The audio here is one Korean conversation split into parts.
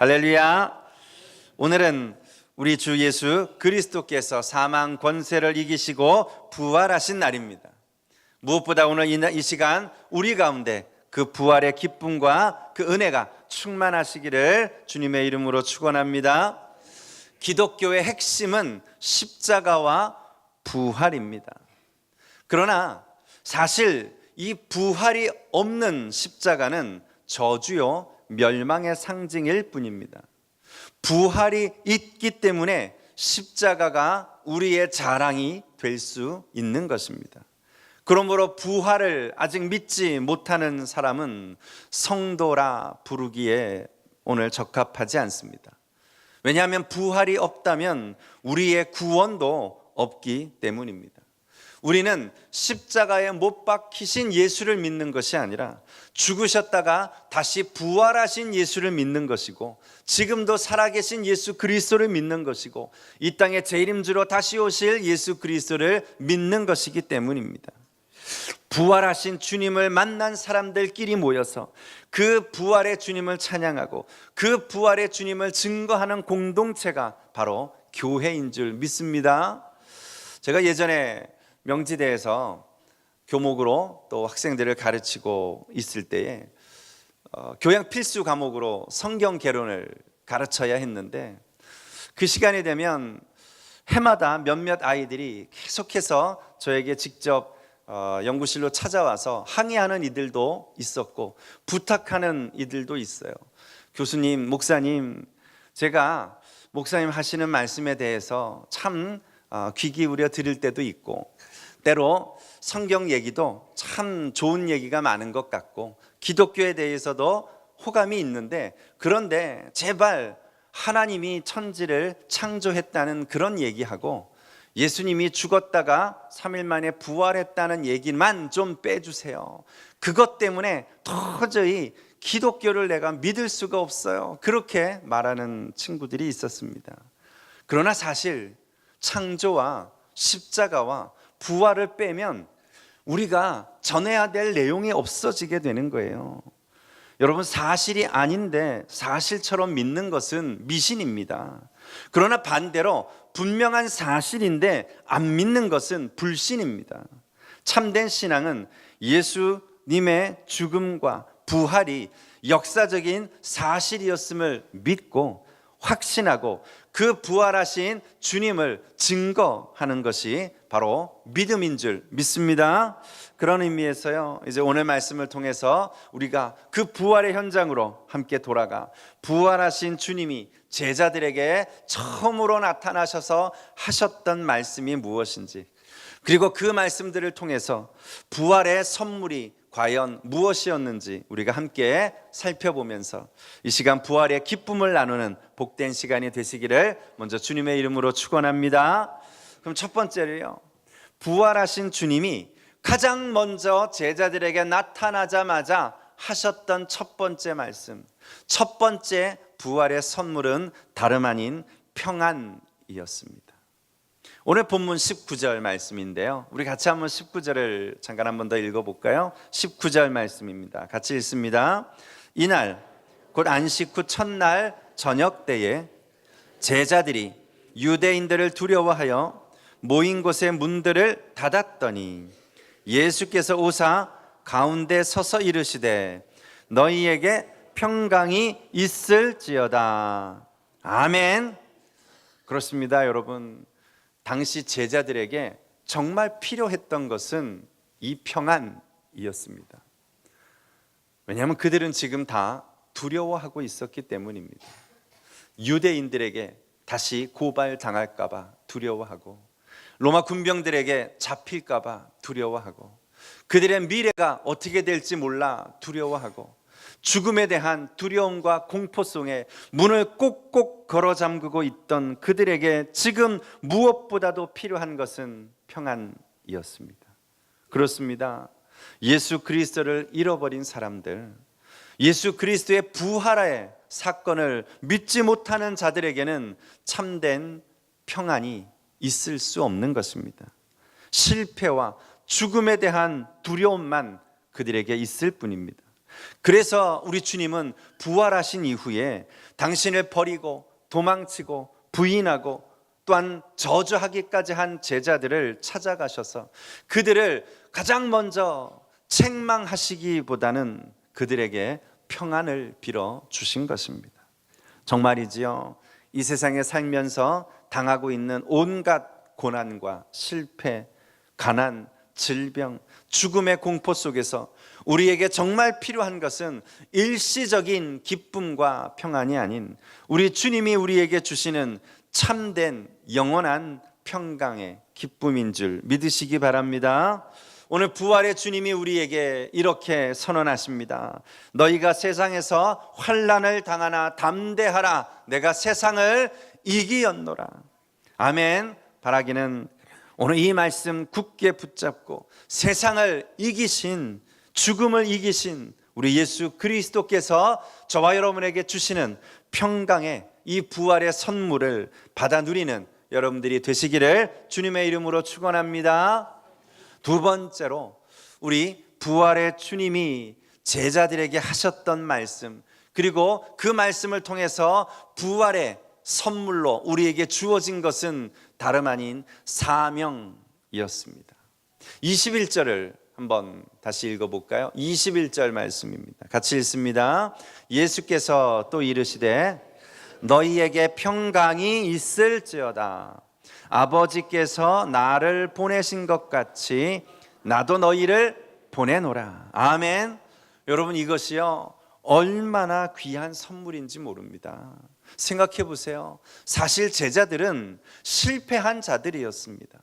할렐루야. 오늘은 우리 주 예수 그리스도께서 사망 권세를 이기시고 부활하신 날입니다. 무엇보다 오늘 이, 시간 우리 가운데 그 부활의 기쁨과 그 은혜가 충만하시기를 주님의 이름으로 축원합니다. 기독교의 핵심은 십자가와 부활입니다. 그러나 사실 이 부활이 없는 십자가는 저주요 멸망의 상징일 뿐입니다. 부활이 있기 때문에 십자가가 우리의 자랑이 될 수 있는 것입니다. 그러므로 부활을 아직 믿지 못하는 사람은 성도라 부르기에 오늘 적합하지 않습니다. 왜냐하면 부활이 없다면 우리의 구원도 없기 때문입니다. 우리는 십자가에 못 박히신 예수를 믿는 것이 아니라 죽으셨다가 다시 부활하신 예수를 믿는 것이고 지금도 살아계신 예수 그리스도를 믿는 것이고 이 땅에 재림주로 다시 오실 예수 그리스도를 믿는 것이기 때문입니다. 부활하신 주님을 만난 사람들끼리 모여서 그 부활의 주님을 찬양하고 그 부활의 주님을 증거하는 공동체가 바로 교회인 줄 믿습니다. 제가 예전에 명지대에서 교목으로 또 학생들을 가르치고 있을 때에 어, 교양 필수 과목으로 성경 개론을 가르쳐야 했는데 그 시간이 되면 해마다 몇몇 아이들이 계속해서 저에게 직접 어, 연구실로 찾아와서 항의하는 이들도 있었고 부탁하는 이들도 있어요. 교수님, 목사님, 제가 목사님 하시는 말씀에 대해서 참 어, 귀 기울여 들을 때도 있고 때로 성경 얘기도 참 좋은 얘기가 많은 것 같고 기독교에 대해서도 호감이 있는데 그런데 제발 하나님이 천지를 창조했다는 그런 얘기하고 예수님이 죽었다가 3일 만에 부활했다는 얘기만 좀 빼주세요. 그것 때문에 도저히 기독교를 내가 믿을 수가 없어요. 그렇게 말하는 친구들이 있었습니다. 그러나 사실 창조와 십자가와 부활을 빼면 우리가 전해야 될 내용이 없어지게 되는 거예요. 여러분 사실이 아닌데 사실처럼 믿는 것은 미신입니다. 그러나 반대로 분명한 사실인데 안 믿는 것은 불신입니다. 참된 신앙은 예수님의 죽음과 부활이 역사적인 사실이었음을 믿고 확신하고 그 부활하신 주님을 증거하는 것이 바로 믿음인 줄 믿습니다. 그런 의미에서요. 이제 오늘 말씀을 통해서 우리가 그 부활의 현장으로 함께 돌아가 부활하신 주님이 제자들에게 처음으로 나타나셔서 하셨던 말씀이 무엇인지 그리고 그 말씀들을 통해서 부활의 선물이 과연 무엇이었는지 우리가 함께 살펴보면서 이 시간 부활의 기쁨을 나누는 복된 시간이 되시기를 먼저 주님의 이름으로 축원합니다. 그럼 첫 번째로요. 부활하신 주님이 가장 먼저 제자들에게 나타나자마자 하셨던 첫 번째 말씀. 첫 번째 부활의 선물은 다름 아닌 평안이었습니다. 오늘 본문 19절 말씀인데요. 우리 같이 한번 19절을 잠깐 한번 더 읽어 볼까요? 19절 말씀입니다. 같이 읽습니다. 이날 곧 안식 후 첫날 저녁 때에 제자들이 유대인들을 두려워하여 모인 곳의 문들을 닫았더니 예수께서 오사 가운데 서서 이르시되 너희에게 평강이 있을지어다. 아멘. 그렇습니다, 여러분. 당시 제자들에게 정말 필요했던 것은 이 평안이었습니다. 왜냐하면 그들은 지금 다 두려워하고 있었기 때문입니다. 유대인들에게 다시 고발당할까봐 두려워하고 로마 군병들에게 잡힐까봐 두려워하고 그들의 미래가 어떻게 될지 몰라 두려워하고 죽음에 대한 두려움과 공포 속에 문을 꼭꼭 걸어 잠그고 있던 그들에게 지금 무엇보다도 필요한 것은 평안이었습니다. 그렇습니다. 예수 그리스도를 잃어버린 사람들, 예수 그리스도의 부활의 사건을 믿지 못하는 자들에게는 참된 평안이 있을 수 없는 것입니다. 실패와 죽음에 대한 두려움만 그들에게 있을 뿐입니다. 그래서 우리 주님은 부활하신 이후에 당신을 버리고 도망치고 부인하고 또한 저주하기까지 한 제자들을 찾아가셔서 그들을 가장 먼저 책망하시기보다는 그들에게 평안을 빌어 주신 것입니다. 정말이지요. 이 세상에 살면서 당하고 있는 온갖 고난과 실패, 가난, 질병, 죽음의 공포 속에서 우리에게 정말 필요한 것은 일시적인 기쁨과 평안이 아닌 우리 주님이 우리에게 주시는 참된 영원한 평강의 기쁨인 줄 믿으시기 바랍니다. 오늘 부활의 주님이 우리에게 이렇게 선언하십니다. 너희가 세상에서 환란을 당하나 담대하라. 내가 세상을 이기었노라. 아멘. 바라기는 오늘 이 말씀 굳게 붙잡고 세상을 이기신 죽음을 이기신 우리 예수 그리스도께서 저와 여러분에게 주시는 평강의 이 부활의 선물을 받아 누리는 여러분들이 되시기를 주님의 이름으로 축원합니다. 두 번째로 우리 부활의 주님이 제자들에게 하셨던 말씀 그리고 그 말씀을 통해서 부활의 선물로 우리에게 주어진 것은 다름 아닌 사명이었습니다. 21절을 한번 다시 읽어볼까요? 21절 말씀입니다. 같이 읽습니다. 예수께서 또 이르시되 너희에게 평강이 있을지어다. 아버지께서 나를 보내신 것 같이 나도 너희를 보내노라. 아멘. 여러분 이것이요 얼마나 귀한 선물인지 모릅니다. 생각해 보세요. 사실 제자들은 실패한 자들이었습니다.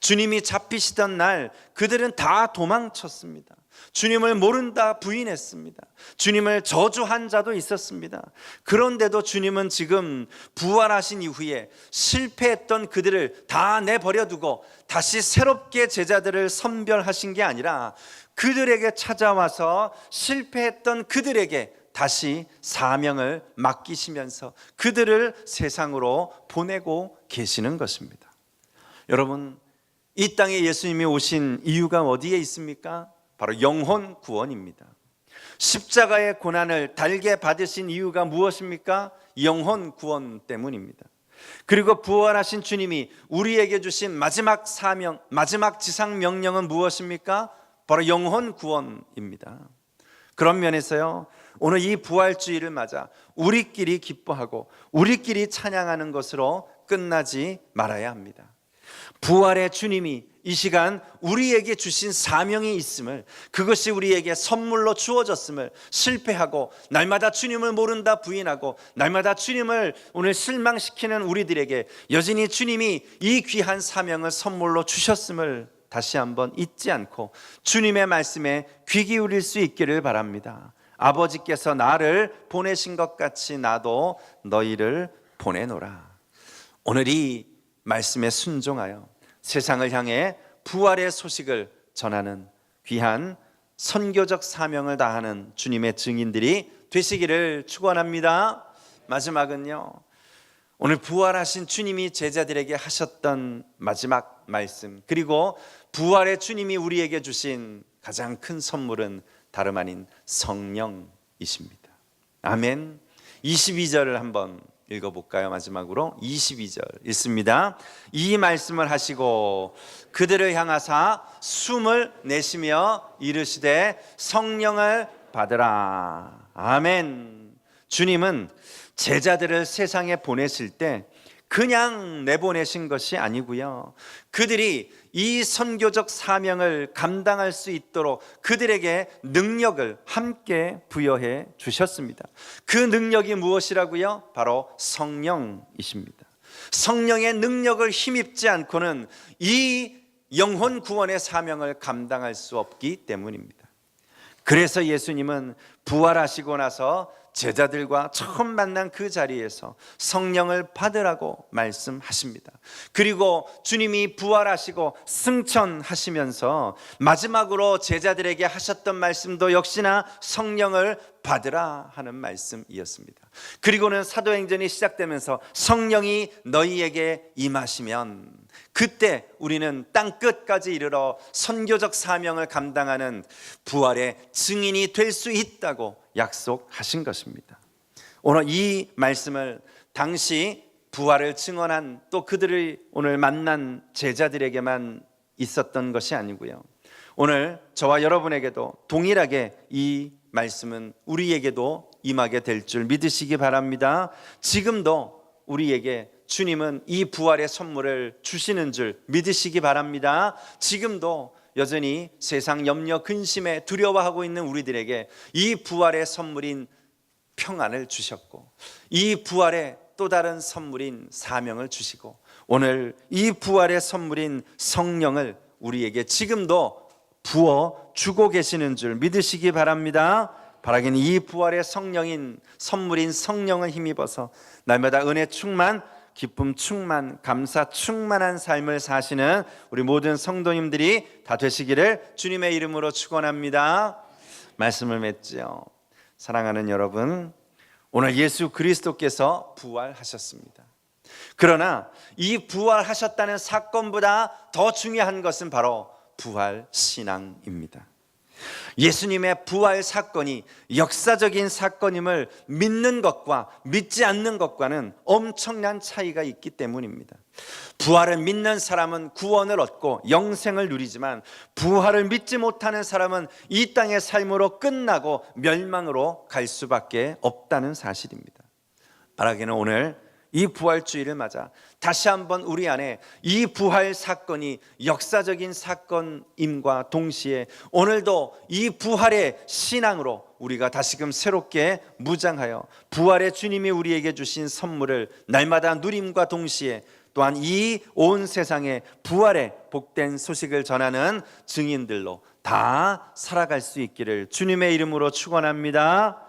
주님이 잡히시던 날 그들은 다 도망쳤습니다. 주님을 모른다 부인했습니다. 주님을 저주한 자도 있었습니다. 그런데도 주님은 지금 부활하신 이후에 실패했던 그들을 다 내버려두고 다시 새롭게 제자들을 선별하신 게 아니라 그들에게 찾아와서 실패했던 그들에게 다시 사명을 맡기시면서 그들을 세상으로 보내고 계시는 것입니다. 여러분, 이 땅에 예수님이 오신 이유가 어디에 있습니까? 바로 영혼 구원입니다. 십자가의 고난을 달게 받으신 이유가 무엇입니까? 영혼 구원 때문입니다. 그리고 부활하신 주님이 우리에게 주신 마지막 사명, 마지막 지상 명령은 무엇입니까? 바로 영혼 구원입니다. 그런 면에서요, 오늘 이 부활주의를 맞아 우리끼리 기뻐하고 우리끼리 찬양하는 것으로 끝나지 말아야 합니다. 부활의 주님이 이 시간 우리에게 주신 사명이 있음을 그것이 우리에게 선물로 주어졌음을 실패하고 날마다 주님을 모른다 부인하고 날마다 주님을 오늘 실망시키는 우리들에게 여전히 주님이 이 귀한 사명을 선물로 주셨음을 다시 한번 잊지 않고 주님의 말씀에 귀 기울일 수 있기를 바랍니다. 아버지께서 나를 보내신 것 같이 나도 너희를 보내노라. 오늘 이 말씀에 순종하여 세상을 향해 부활의 소식을 전하는 귀한 선교적 사명을 다하는 주님의 증인들이 되시기를 축원합니다. 마지막은요. 오늘 부활하신 주님이 제자들에게 하셨던 마지막 말씀 그리고 부활의 주님이 우리에게 주신 가장 큰 선물은 다름 아닌 성령이십니다. 아멘. 22절을 한번 읽어볼까요? 마지막으로 22절 읽습니다. 이 말씀을 하시고 그들을 향하사 숨을 내쉬며 이르시되 성령을 받으라. 아멘. 주님은 제자들을 세상에 보내실 때 그냥 내보내신 것이 아니고요. 그들이 이 선교적 사명을 감당할 수 있도록 그들에게 능력을 함께 부여해 주셨습니다. 그 능력이 무엇이라고요? 바로 성령이십니다. 성령의 능력을 힘입지 않고는 이 영혼 구원의 사명을 감당할 수 없기 때문입니다. 그래서 예수님은 부활하시고 나서 제자들과 처음 만난 그 자리에서 성령을 받으라고 말씀하십니다. 그리고 주님이 부활하시고 승천하시면서 마지막으로 제자들에게 하셨던 말씀도 역시나 성령을 받으라 하는 말씀이었습니다. 그리고는 사도행전이 시작되면서 성령이 너희에게 임하시면 그때 우리는 땅 끝까지 이르러 선교적 사명을 감당하는 부활의 증인이 될 수 있다고 약속하신 것입니다. 오늘 이 말씀을 당시 부활을 증언한 또 그들을 오늘 만난 제자들에게만 있었던 것이 아니고요. 오늘 저와 여러분에게도 동일하게 이 말씀은 우리에게도 임하게 될 줄 믿으시기 바랍니다. 지금도 우리에게 주님은 이 부활의 선물을 주시는 줄 믿으시기 바랍니다. 지금도 여전히 세상 염려 근심에 두려워하고 있는 우리들에게 이 부활의 선물인 평안을 주셨고 이 부활의 또 다른 선물인 사명을 주시고 오늘 이 부활의 선물인 성령을 우리에게 지금도 부어 주고 계시는 줄 믿으시기 바랍니다. 바라기는 이 부활의 성령인 선물인 성령을 힘입어서 날마다 은혜 충만 기쁨 충만 감사 충만한 삶을 사시는 우리 모든 성도님들이 다 되시기를 주님의 이름으로 축원합니다. 말씀을 맺죠. 사랑하는 여러분, 오늘 예수 그리스도께서 부활하셨습니다. 그러나 이 부활하셨다는 사건보다 더 중요한 것은 바로 부활 신앙입니다. 예수님의 부활 사건이 역사적인 사건임을 믿는 것과 믿지 않는 것과는 엄청난 차이가 있기 때문입니다. 부활을 믿는 사람은 구원을 얻고 영생을 누리지만 부활을 믿지 못하는 사람은 이 땅의 삶으로 끝나고 멸망으로 갈 수밖에 없다는 사실입니다. 바라기는 오늘 이 부활주의를 맞아 다시 한번 우리 안에 이 부활 사건이 역사적인 사건임과 동시에 오늘도 이 부활의 신앙으로 우리가 다시금 새롭게 무장하여 부활의 주님이 우리에게 주신 선물을 날마다 누림과 동시에 또한 이 온 세상에 부활의 복된 소식을 전하는 증인들로 다 살아갈 수 있기를 주님의 이름으로 축원합니다.